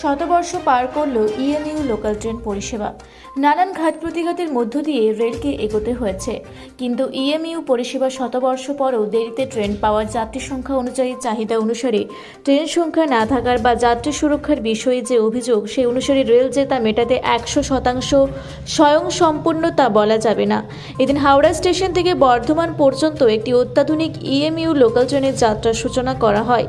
শতবর্ষ পার করল EMU local train পরিষেবা। নানান ঘাত প্রতিঘাতের মধ্য দিয়ে রেলকে এগোতে হয়েছে। কিন্তু ইএমইউ পরিষেবা শতবর্ষ পরও দেরিতে ট্রেন পাওয়ার যাত্রী সংখ্যা অনুযায়ী চাহিদা অনুসারে ট্রেন সংখ্যা না থাকার বা যাত্রী সুরক্ষার বিষয়ে যে অভিযোগ সেই অনুসারে রেল যে তা মেটাতে একশো শতাংশ স্বয়ং সম্পূর্ণ তা বলা যাবে না। এদিন হাওড়া স্টেশন থেকে বর্ধমান পর্যন্ত একটি অত্যাধুনিক ইএমইউ লোকাল ট্রেনের যাত্রার সূচনা করা হয়।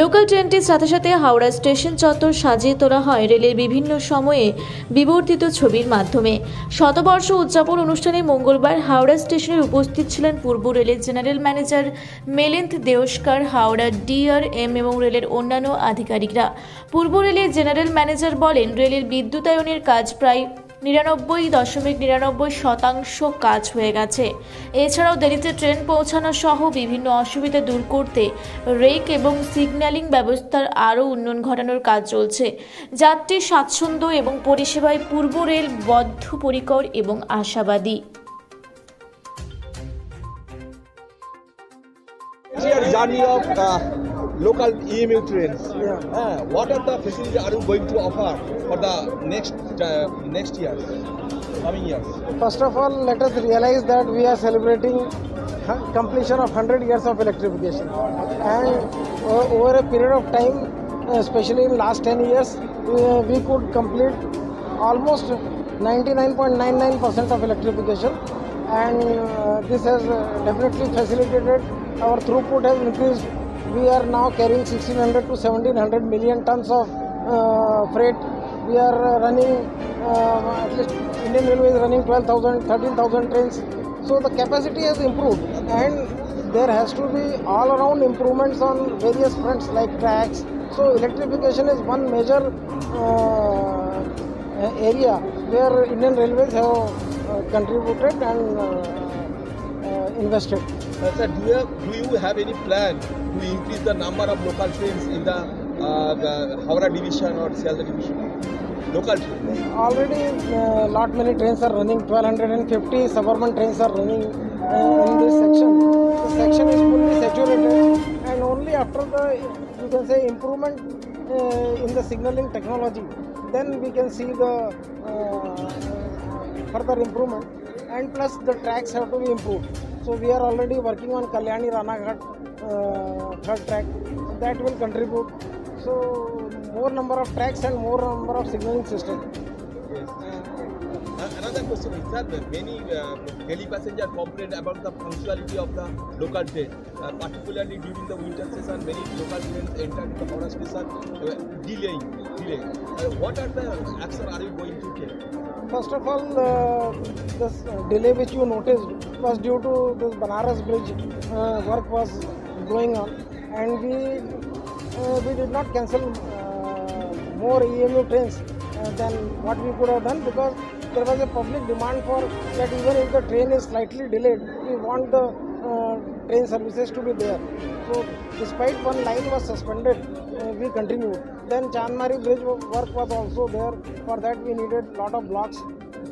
লোকাল ট্রেনটির সাথে সাথে হাওড়া স্টেশন চত্বর সাজিয়ে তোলা হয় রেলের বিভিন্ন সময়ে বিবর্তিত ছবির মাধ্যমে। শতবর্ষ উদযাপন অনুষ্ঠানে মঙ্গলবার হাওড়া স্টেশনে উপস্থিত ছিলেন পূর্ব রেলের general manager Milind Deoskar Howrah DRM এবং রেলের অন্যান্য আধিকারিকরা। পূর্ব রেলের জেনারেল ম্যানেজার বলেন, রেলের বিদ্যুতায়নের কাজ প্রায় নিরানব্বই দশমিক নিরানব্বই শতাংশ কাজ হয়ে গেছে। এছাড়াও দেরিতে ট্রেন পৌঁছানো সহ বিভিন্ন অসুবিধা দূর করতে রেক এবং সিগন্যালিং ব্যবস্থার আরও উন্নয়ন ঘটানোর কাজ চলছে। যাত্রী স্বাচ্ছন্দ্য এবং পরিষেবায় পূর্ব রেল বদ্ধপরিকর এবং আশাবাদী। Of uh, local EMU trains. Yeah. Uh, what are the facilities are you going to offer for the next uh, next years, coming years? First of all, let us realize that we are celebrating completion of 100 years of electrification. And o- over a period of time, uh, especially in last 10 years, uh, we could complete almost 99.99% of electrification. And uh, this has uh, definitely facilitated our throughput has increased. We are now carrying 1600 to 1700 million tons of uh, freight. We are uh, running uh, at least Indian Railway is running 12,000, 13,000 trains. So the capacity has improved, and there has to be all around improvements on various fronts like tracks. So electrification is one major uh, area where Indian Railways have uh, contributed and uh, uh, invested. Sir, do you, have, do you have any plan to increase the number of local trains in the, uh, the Howrah division or Sialda division? Local trains. Already, uh, lot many trains are running. 1250 suburban trains are running uh, in this section. The section is fully saturated, and only after the you can say improvement uh, in the signaling technology, then we can see the uh, further improvement. And plus, the tracks have to be improved. So we are already working on Kalyani Ranaghat uh, third track. That will contribute. So more number of tracks and more number of signaling systems. Yes. Another question is that many uh, daily passenger complain about the punctuality of the local train, uh, particularly during the winter season. Many local trains enter into Howrah station uh, delaying. Delay. Uh, what are the action are you going to take? First of all, uh, this uh, delay which you noticed was due to this Banaras bridge uh, work was going on, and we uh, we did not cancel uh, more EMU trains uh, than what we could have done because there was a public demand for that even if the train is slightly delayed, we want the uh, train services to be there. So, despite one line was suspended, uh, we continued. Then Chanmari bridge work was also there. For that, we needed a lot of blocks.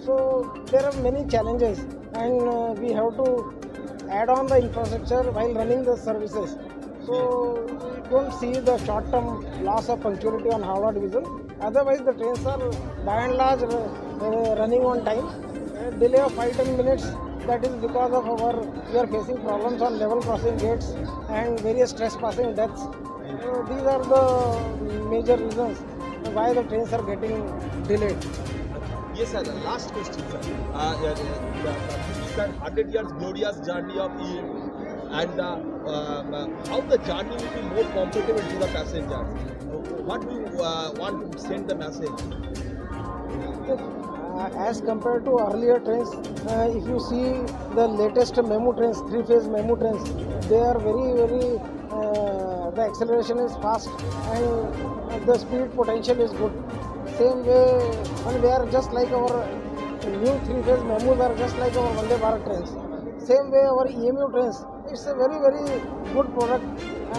So, there are many challenges, and uh, we have to add on the infrastructure while running the services. So, we don't see the short term loss of punctuality on Howrah division. Otherwise, the trains are by and large uh, uh, running on time. Uh, delay of 5 10 minutes that is because of our we are facing problems on level crossing gates and various trespassing deaths. Uh, these are the major reasons why the trains are getting delayed. Yes, sir. The last question, sir. Uh, yeah, yeah, yeah, It's an 100 years glorious journey of EMU. And uh, uh, how the journey will be more comfortable to the passengers. What do you uh, want to send the message? Uh, as compared to earlier trains, uh, if you see the latest memo trains, three-phase memo trains, they are very, very. Uh, the acceleration is fast and the speed potential is good. Same way, and they are just like our new three-phase memos are just like our Vande Bharat trains. Same way, our EMU trains. It's a very, very good product,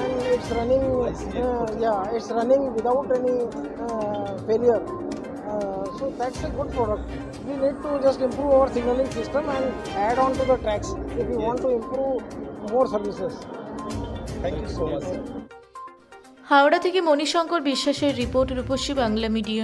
and it's running. Uh, yeah, it's running without any uh, failure. Uh, so that's a good product. We need to just improve our signaling system and add on to the tracks if we want to improve more services. Thank you so much. sir. Howrah থেকে মণিশঙ্কর বিশ্বাসের report Rupasi Bangla media